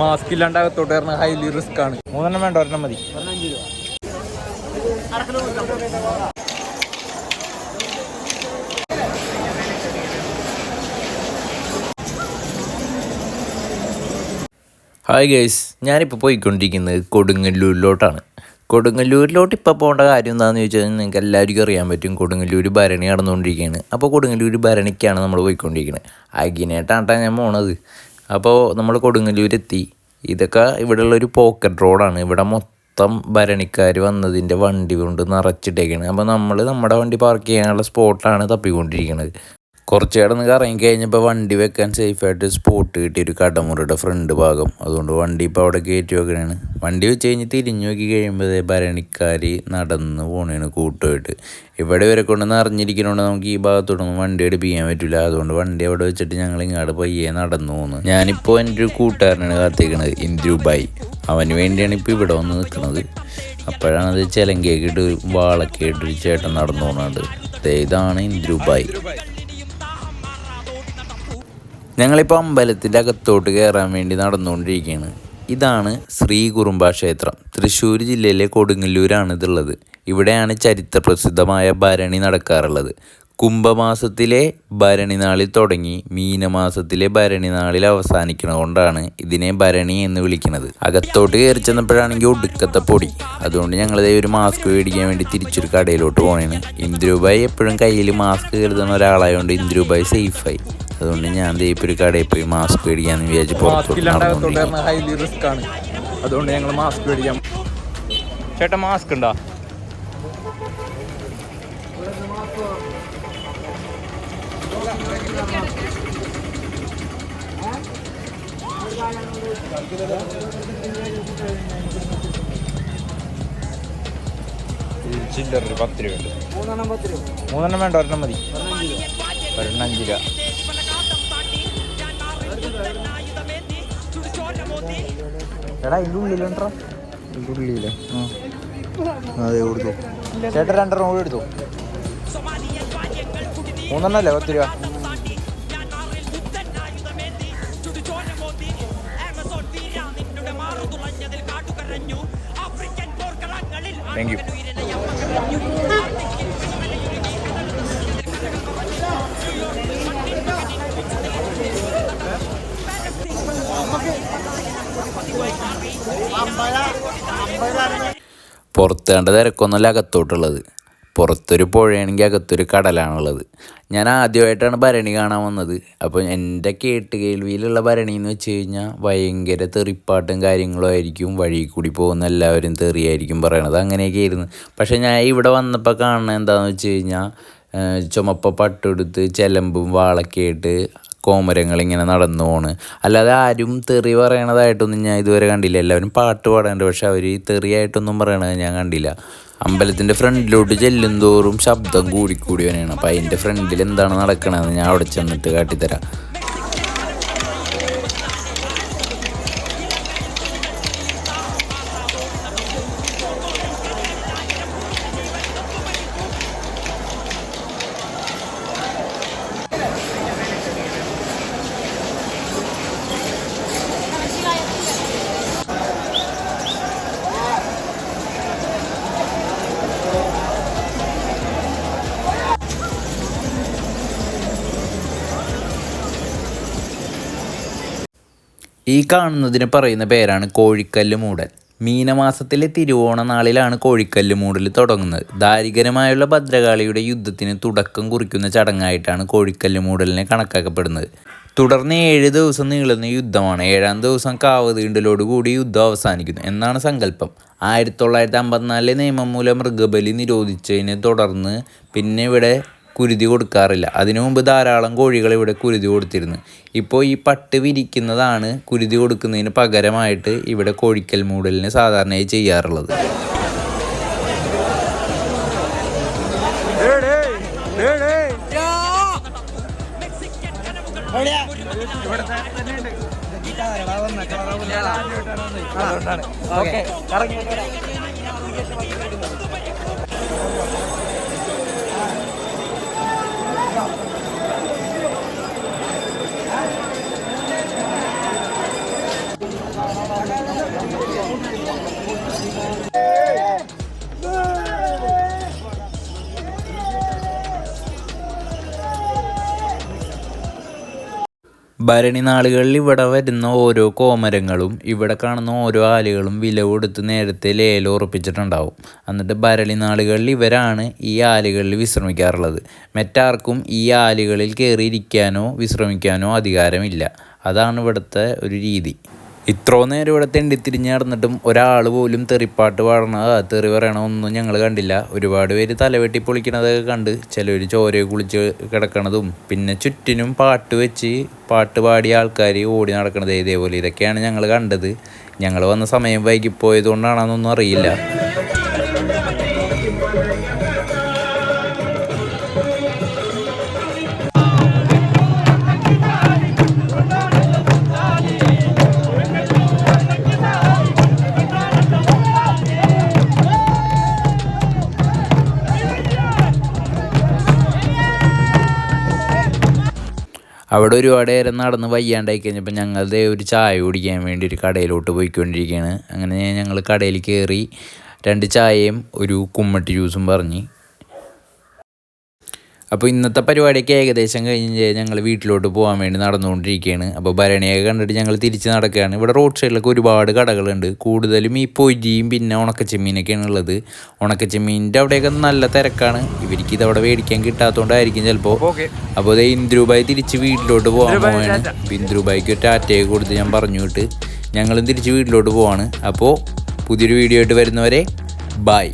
Mask ഇല്ലാണ്ട് അകത്തോട്ട് കയറുന്ന ഹൈലി റിസ്ക് ആണ്. മൂന്നെണ്ണം വേണ്ട ഒരെണ്ണം മതി. ഹായ് ഗൈസ് ഞാനിപ്പോൾ പോയിക്കൊണ്ടിരിക്കുന്നത് കൊടുങ്ങല്ലൂരിലോട്ടാണ്. കൊടുങ്ങല്ലൂരിലോട്ട് ഇപ്പോൾ പോകേണ്ട കാര്യം എന്താണെന്ന് ചോദിച്ചാൽ നിങ്ങൾക്ക് എല്ലാവർക്കും അറിയാൻ പറ്റും. കൊടുങ്ങല്ലൂർ ഭരണി നടന്നുകൊണ്ടിരിക്കുകയാണ്. അപ്പോൾ കൊടുങ്ങല്ലൂർ ഭരണിക്കാണ് നമ്മൾ പോയിക്കൊണ്ടിരിക്കുന്നത് അഗിനായിട്ടാണ് ഞാൻ പോണത്. അപ്പോൾ നമ്മൾ കൊടുങ്ങല്ലൂരെത്തി. ഇതൊക്കെ ഇവിടെയുള്ള ഒരു പോക്കറ്റ് റോഡാണ് ഇവിടെ മൊത്തം ഭരണിക്കാർ വന്നതിന്റെ വണ്ടി കൊണ്ട് നിറച്ചിട്ടേക്കാണ്. അപ്പോൾ നമ്മൾ നമ്മുടെ വണ്ടി പാർക്ക് ചെയ്യാനുള്ള സ്പോട്ടാണ് തപ്പിക്കൊണ്ടിരിക്കുന്നത് കുറച്ച് കിടന്ന് കറങ്ങി കഴിഞ്ഞപ്പോൾ വണ്ടി വെക്കാൻ സേഫായിട്ട് സ്പോട്ട് കിട്ടിയ ഒരു കടമുറിയുടെ ഫ്രണ്ട് ഭാഗം. അതുകൊണ്ട് വണ്ടി ഇപ്പോൾ അവിടെ കയറ്റി വെക്കണേണ്. വണ്ടി വെച്ച് കഴിഞ്ഞ് തിരിഞ്ഞു നോക്കി കഴിയുമ്പോൾ ഭരണിക്കാർ നടന്ന് പോണേണ് കൂട്ടുമായിട്ട്. ഇവിടെ ഇവരെ കൊണ്ട് നിറഞ്ഞിരിക്കണോണ്ട് നമുക്ക് ഈ ഭാഗത്തോടൊന്നും വണ്ടി എടുപ്പിക്കാൻ പറ്റില്ല അതുകൊണ്ട് വണ്ടി അവിടെ വെച്ചിട്ട് ഞങ്ങൾ ഇങ്ങോട്ട് പയ്യെ നടന്നു പോകുന്നു ഞാനിപ്പോൾ എന്റെ ഒരു കൂട്ടുകാരനാണ് കാത്തിരിക്കണത് ഇന്ദ്രുബായി അവന് വേണ്ടിയാണ് ഇപ്പോൾ ഇവിടെ വന്ന് നിൽക്കുന്നത് അപ്പോഴാണ് അത് ചിലങ്കയൊക്കെ ഇട്ട് വാളൊക്കെ ഇട്ട് ചേട്ടൻ നടന്നു പോകുന്നത് ഇതാണ് ഇന്ദ്രുബായി ഞങ്ങളിപ്പോൾ അമ്പലത്തിന്റെ അകത്തോട്ട് കയറാൻ വേണ്ടി നടന്നുകൊണ്ടിരിക്കുകയാണ്. ഇതാണ് ശ്രീ കുറുമ്പ ക്ഷേത്രം തൃശ്ശൂർ ജില്ലയിലെ കൊടുങ്ങല്ലൂരാണ് ഇതുള്ളത്. ഇവിടെയാണ് ചരിത്രപ്രസിദ്ധമായ ഭരണി നടക്കാറുള്ളത്. കുംഭമാസത്തിലെ ഭരണി നാളിൽ തുടങ്ങി മീനമാസത്തിലെ ഭരണി നാളിൽ അവസാനിക്കണതുകൊണ്ടാണ് ഇതിനെ ഭരണി എന്ന് വിളിക്കുന്നത്. അകത്തോട്ട് കയറി ചെന്നപ്പോഴാണെങ്കിൽ ഒടുക്കത്തെ പൊടി. അതുകൊണ്ട് ഞങ്ങളിതേ ഒരു മാസ്ക് മേടിക്കാൻ വേണ്ടി തിരിച്ചൊരു കടയിലോട്ട് പോകണേണ് ഇന്ദ്രുബായി എപ്പോഴും കയ്യിൽ മാസ്ക് കരുതുന്ന ഒരാളായതുകൊണ്ട് ഇന്ദ്രുബായി സേഫായി അതുകൊണ്ട് ഞാൻ ദേ ഇപ്പോൾ ഒരു കടയിൽ പോയി മാസ്ക് മേടിക്കാന്ന് വിചാരിച്ച് അകത്തോട്ട് ഹൈലി റിസ്ക് ആണ്. അതുകൊണ്ട് ഞങ്ങൾ മാസ്ക് മേടിക്കാം. ചേട്ടാ മാസ്ക് ഉണ്ടോ? ചില്ലറ ഒരു പത്ത് രൂപ. ഉണ്ട് മൂന്നെണ്ണം വേണ്ട ഒരെണ്ണം മതി. ഒരെണ്ണം അഞ്ച് രൂപ. എടാ ഇതിന്റെ ഉള്ളിലുണ്ടോ ഇതിന്റെ ഉള്ളിലെ അതെ കൊടുത്തു. ചേട്ടൻ രണ്ടെണ്ണം കൂടി എടുത്തു. മൂന്നെണ്ണം അല്ലേ പത്ത് രൂപ? താങ്ക് യു പുറത്ത് കണ്ട തിരക്കൊന്നുമല്ല അകത്തോട്ടുള്ളത്. പുറത്തൊരു പുഴയാണെങ്കിൽ അകത്തൊരു കടലാണുള്ളത്. ഞാൻ ആദ്യമായിട്ടാണ് ഭരണി കാണാൻ വന്നത്. അപ്പോൾ എന്റെ കേട്ട് കേൾവിയിലുള്ള ഭരണി എന്ന് വെച്ച് കഴിഞ്ഞാൽ ഭയങ്കര തെറിപ്പാട്ടും കാര്യങ്ങളും ആയിരിക്കും വഴി കൂടി പോകുന്ന എല്ലാവരും തെറിയായിരിക്കും പറയണത്. അങ്ങനെയൊക്കെ ആയിരുന്നു. പക്ഷേ ഞാൻ ഇവിടെ വന്നപ്പോൾ കാണുന്നത് എന്താണെന്ന് വെച്ച് കഴിഞ്ഞാൽ ചുമപ്പ പട്ടെടുത്ത് ചെലമ്പും വാളൊക്കെ ആയിട്ട് കോമരങ്ങൾ ഇങ്ങനെ നടന്നു പോണ് അല്ലാതെ ആരും തെറി പറയണതായിട്ടൊന്നും ഞാൻ ഇതുവരെ കണ്ടില്ല. എല്ലാവരും പാട്ട് പാടാനുണ്ട് പക്ഷെ അവർ ഈ തെറിയായിട്ടൊന്നും പറയണത് ഞാൻ കണ്ടില്ല. അമ്പലത്തിന്റെ ഫ്രണ്ടിലോട്ട് ചെല്ലും തോറും ശബ്ദം കൂടിക്കൂടി വരെയാണ് അപ്പം അതിന്റെ ഫ്രണ്ടിൽ എന്താണ് നടക്കണതെന്ന് ഞാൻ അവിടെ ചെന്നിട്ട് കാട്ടിത്തരാം. ഈ കാണുന്നതിന് പറയുന്ന പേരാണ് കോഴിക്കല്ല് മൂടൽ മീനമാസത്തിലെ തിരുവോണ നാളിലാണ് കോഴിക്കല്ല് മൂടൽ തുടങ്ങുന്നത്. ദാരികരമായുള്ള ഭദ്രകാളിയുടെ യുദ്ധത്തിന് തുടക്കം കുറിക്കുന്ന ചടങ്ങായിട്ടാണ് കോഴിക്കല്ല് മൂടലിനെ കണക്കാക്കപ്പെടുന്നത്. തുടർന്ന് ഏഴ് ദിവസം നീളുന്ന യുദ്ധമാണ്. ഏഴാം ദിവസം കാവ് തീണ്ടലോടുകൂടി യുദ്ധം അവസാനിക്കുന്നു. എന്നാണ് സങ്കല്പം. ആയിരത്തി തൊള്ളായിരത്തി അമ്പത്തിനാലിലെ നിയമം മൂലം മൃഗബലി നിരോധിച്ചതിനെ തുടർന്ന് പിന്നെ ഇവിടെ കുരുതി കൊടുക്കാറില്ല അതിനു മുമ്പ് ധാരാളം കോഴികൾ ഇവിടെ കുരുതി കൊടുത്തിരുന്നു ഇപ്പോൾ ഈ പട്ട് വിരിക്കുന്നതാണ് കുരുതി കൊടുക്കുന്നതിന് പകരമായിട്ട് ഇവിടെ കോഴിക്കൽ മൂടലിന് സാധാരണയായി ചെയ്യാറുള്ളത് ഓക്കെ ഭരണി നാളുകളിൽ ഇവിടെ വരുന്ന ഓരോ കോമരങ്ങളും ഇവിടെ കാണുന്ന ഓരോ ആലുകളും വില കൊടുത്ത് നേരത്തെ ലേലം ഉറപ്പിച്ചിട്ടുണ്ടാവും. എന്നിട്ട് ഭരണി നാളുകളിൽ ഇവരാണ് ഈ ആലുകളിൽ വിശ്രമിക്കാറുള്ളത്. മറ്റാർക്കും ഈ ആലുകളിൽ കയറിയിരിക്കാനോ വിശ്രമിക്കാനോ അധികാരമില്ല. അതാണ് ഇവിടുത്തെ ഒരു രീതി. ഇത്രോ നേരം ഇവിടെ തെണ്ടി തിരിഞ്ഞ് നടന്നിട്ടും ഒരാൾ പോലും തെറിപ്പാട്ട് പാടണ തെറി പറയണ ഒന്നും ഞങ്ങൾ കണ്ടില്ല. ഒരുപാട് പേര് തലവെട്ടി പൊളിക്കണതൊക്കെ കണ്ട് ചിലർ ചോര കുളിച്ച് കിടക്കണതും പിന്നെ ചുറ്റിനും പാട്ട് വെച്ച് പാട്ട് പാടിയ ആൾക്കാർ ഓടി നടക്കണത് ഇതേപോലെ ഇതൊക്കെയാണ് ഞങ്ങൾ കണ്ടത്. ഞങ്ങൾ വന്ന സമയം വൈകിപ്പോയതുകൊണ്ടാണെന്നൊന്നും അറിയില്ല. അവിടെ ഒരുപാട് നേരം നടന്ന് വയ്യാണ്ടായി കഴിഞ്ഞപ്പോൾ ഞങ്ങളുടെ ഒരു ചായ കുടിക്കാൻ വേണ്ടി ഒരു കടയിലോട്ട് പോയിക്കൊണ്ടിരിക്കുകയാണ്. അങ്ങനെ ഞങ്ങൾ കടയിൽ കയറി രണ്ട് ചായയും ഒരു കുമ്മട്ടി ജ്യൂസും പറഞ്ഞ് അപ്പോൾ ഇന്നത്തെ പരിപാടിയൊക്കെ ഏകദേശം കഴിഞ്ഞ് ഞങ്ങൾ വീട്ടിലോട്ട് പോകാൻ വേണ്ടി നടന്നുകൊണ്ടിരിക്കുകയാണ്. അപ്പോൾ ഭരണിയൊക്കെ കണ്ടിട്ട് ഞങ്ങൾ തിരിച്ച് നടക്കുകയാണ്. ഇവിടെ റോഡ് സൈഡിലൊക്കെ ഒരുപാട് കടകളുണ്ട്. കൂടുതലും ഈ പൊരിയും പിന്നെ ഉണക്കച്ചെമ്മീനൊക്കെയാണ് ഉള്ളത്. ഉണക്കച്ചെമ്മീന്റെ അവിടെയൊക്കെ നല്ല തിരക്കാണ്. ഇവർക്ക് ഇതവിടെ മേടിക്കാൻ കിട്ടാത്തതുകൊണ്ടായിരിക്കും ചിലപ്പോൾ അപ്പോൾ ഇത് ഇന്ദ്രുബായി തിരിച്ച് വീട്ടിലോട്ട് പോകാൻ പോവാണ്. ഇന്ദ്രുബായിക്ക് ഒരു ടാറ്റയൊക്കെ കൊടുത്ത് ഞാൻ പറഞ്ഞു വിട്ട് ഞങ്ങളും തിരിച്ച് വീട്ടിലോട്ട് പോവാണ്. അപ്പോൾ പുതിയൊരു വീഡിയോ ആയിട്ട് വരുന്നവരെ ബൈ